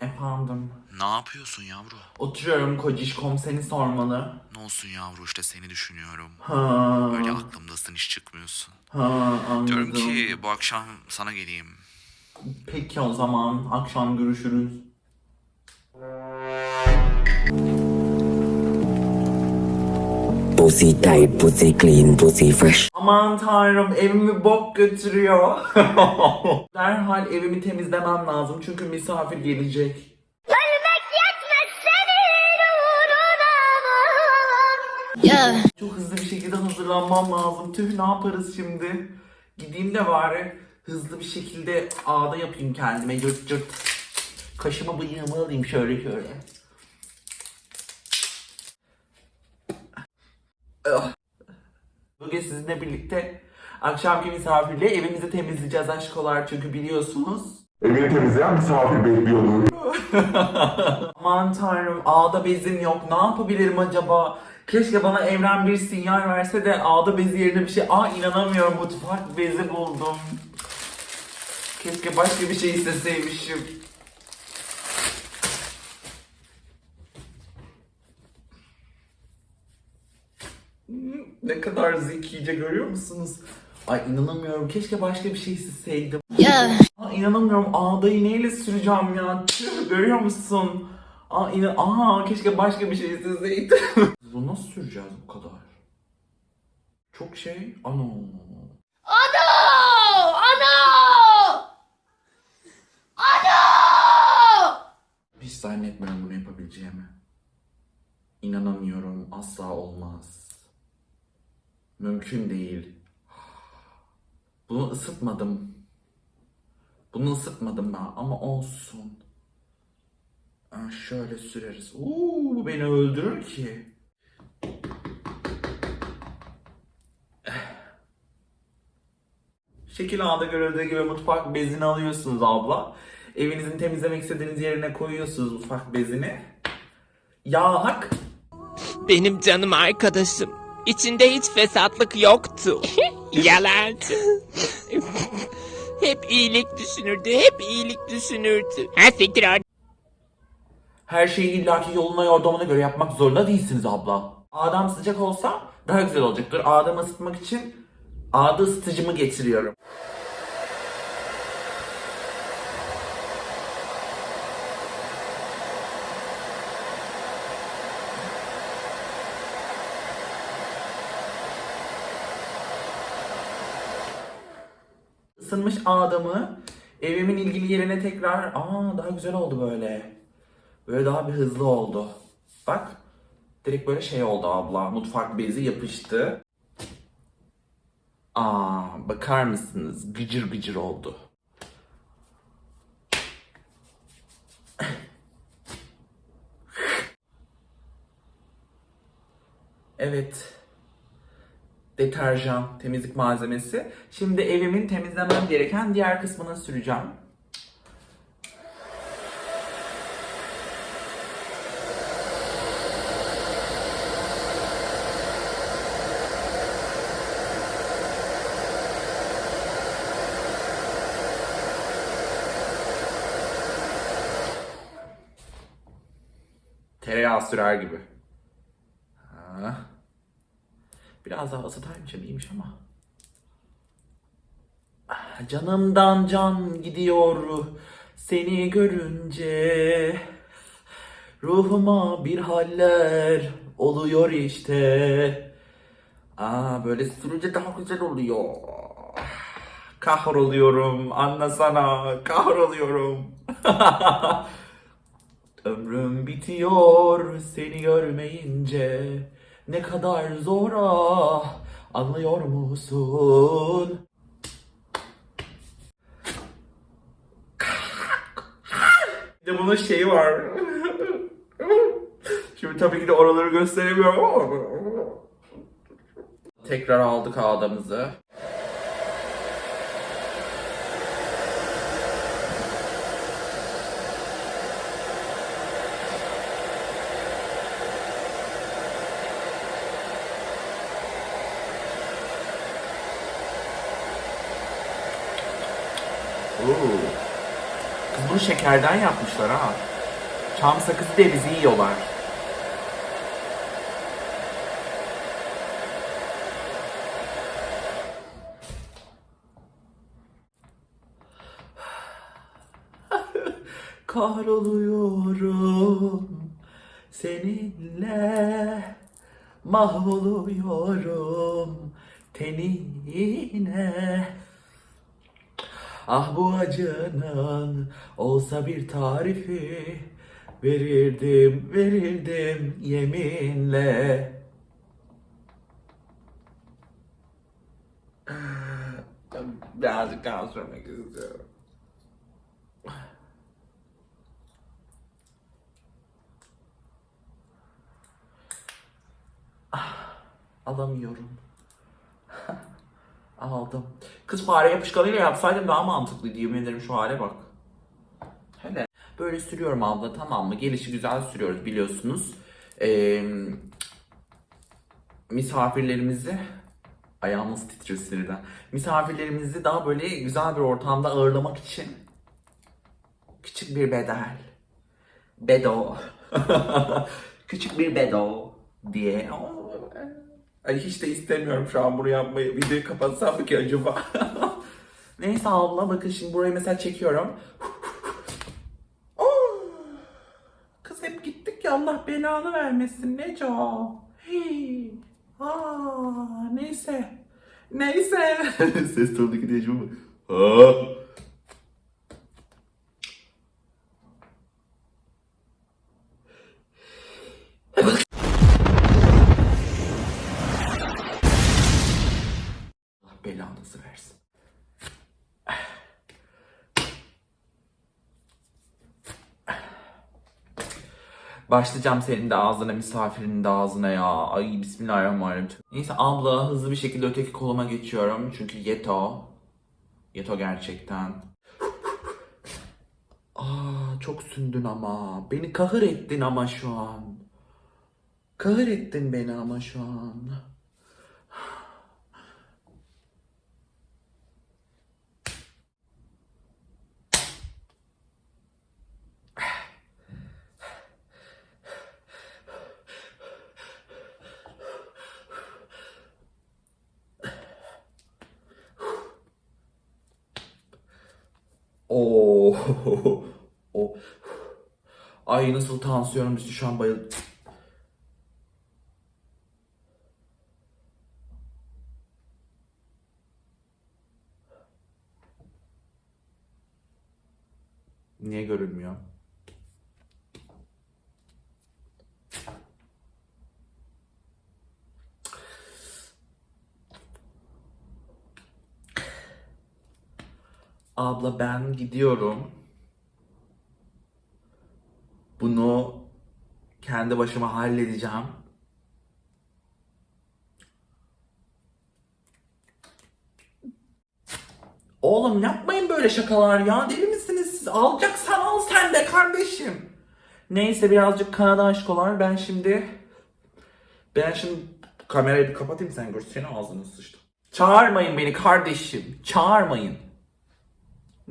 Efendim. Ne yapıyorsun yavru? Oturuyorum kocişkom seni sormalı. Ne olsun yavru işte seni düşünüyorum. Ha. Böyle aklımdasın hiç çıkmıyorsun. Ha anladım. Diyorum ki bu akşam sana geleyim. Peki o zaman akşam görüşürüz. Pussy tight, pussy clean, pussy fresh. Aman tanrım evimi bok götürüyor. Derhal evimi temizlemem lazım çünkü misafir gelecek. Yeah. Çok hızlı bir şekilde hazırlanmam lazım. Tüh ne yaparız şimdi? Gideyim de bari hızlı bir şekilde ağda yapayım kendime cırt cırt. Kaşımı bıyığımı alayım şöyle şöyle. Bugün sizinle birlikte akşamki misafirliği evimizi temizleyeceğiz aşkolar çünkü biliyorsunuz. Evini temizleyen misafir bekliyordu. Aman tanrım ağda bezim yok ne yapabilirim acaba? Keşke bana evren bir sinyal verse de ağda bezi yerine bir şey... Aa inanamıyorum mutfak bezi buldum. Keşke başka bir şey isteseymişim. Ne kadar zekice görüyor musunuz? Ay inanamıyorum. Keşke başka bir şey isteseydim. Yeah. Aa, inanamıyorum. Ağdayı neyle süreceğim ya? Tüh, görüyor musun? Aa, inan Aa, keşke başka bir şey isteseydim. Bunu nasıl süreceğiz bu kadar? Çok şey. Ano. Ano! Ano! Ano! Hiç zannetmiyorum bunu yapabileceğimi. İnanamıyorum. Asla olmaz. Mümkün değil. Bunu ısıtmadım. Bunu ısıtmadım ben ama olsun. Ha, şöyle süreriz. Uuu bu beni öldürür ki. Şekil ağda görüldüğü gibi mutfak bezini alıyorsunuz abla. Evinizin temizlemek istediğiniz yerine koyuyorsunuz mutfak bezini. Yağak. Benim canım arkadaşım. İçinde hiç fesatlık yoktu. Yalancı. hep iyilik düşünürdü, hep iyilik düşünürdü. Ha siktir or- Her şeyi illaki yoluna yordamına göre yapmak zorunda değilsiniz abla. Ağdam sıcak olsa daha güzel olacaktır. Ağdamı ısıtmak için ağda ısıtıcımı getiriyorum. Isınmış ağdamı evimin ilgili yerine tekrar... Aa daha güzel oldu böyle. Böyle daha bir hızlı oldu. Bak. Direkt böyle şey oldu abla. Mutfak bezi yapıştı. Aa bakar mısınız? Gıcır gıcır oldu. Evet. Deterjan, temizlik malzemesi. Şimdi evimin temizlemem gereken diğer kısmına süreceğim. Tereyağı sürer gibi. Ha. Biraz daha ısıtaymışım iyiymiş ama. Canımdan can gidiyor seni görünce. Ruhuma bir haller oluyor işte. Aa böyle sürünce daha güzel oluyor. Kahroluyorum anlasana kahroluyorum. Ömrüm bitiyor seni görmeyince ne kadar zor ah anlıyor musun? Bir de bunun şeyi var. Şimdi tabii ki de oraları gösteremiyorum ama. Tekrar aldık ağdamızı. Oo. Kız bunu şekerden yapmışlar ha. Çam sakızı diye bizi yiyorlar. Kahroluyorum seninle mahvoluyorum tenine. Ah bu acının olsa bir tarifi verirdim verirdim yeminle. Birazcık daha sürmek istiyorum. Alamıyorum. Aldım. Kız fare yapışkanıyla yapsaydım daha mantıklıydı. Yemin ederim şu hale bak. Hele. Böyle sürüyorum abla tamam mı? Gelişi güzel sürüyoruz biliyorsunuz. Ee, misafirlerimizi ayağımız titriyor sinirden. Misafirlerimizi daha böyle güzel bir ortamda ağırlamak için küçük bir bedel. Bedo. küçük bir bedo diye. Ay hiç de istemiyorum şu an bunu yapmayı. Videoyu kapatsam mı ki acaba? Neyse abla bakın şimdi burayı mesela çekiyorum. Oh! Kız hep gittik ya Allah belanı vermesin Neco. Hey. Aa, neyse. Neyse. Ses tonundaki diyeceğim mi? Ha. Allah belanızı versin. Başlayacağım senin de ağzına, misafirinin de ağzına ya. Ay bismillahirrahmanirrahim. Neyse abla hızlı bir şekilde öteki koluma geçiyorum. Çünkü yeto. Yeto gerçekten. Aa çok sündün ama. Beni kahır ettin ama şu an. Kahır ettin beni ama şu an. Oo. o. Ay nasıl tansiyonum düştü şu an bayıl. Niye görünmüyor? Abla ben gidiyorum. Bunu kendi başıma halledeceğim. Oğlum yapmayın böyle şakalar ya. Deli misiniz siz? Alacaksan al sen de kardeşim. Neyse birazcık Kanada aşkolar. Ben şimdi... Ben şimdi kamerayı bir kapatayım sen gör. Ağzını sıçtım. Çağırmayın beni kardeşim. Çağırmayın.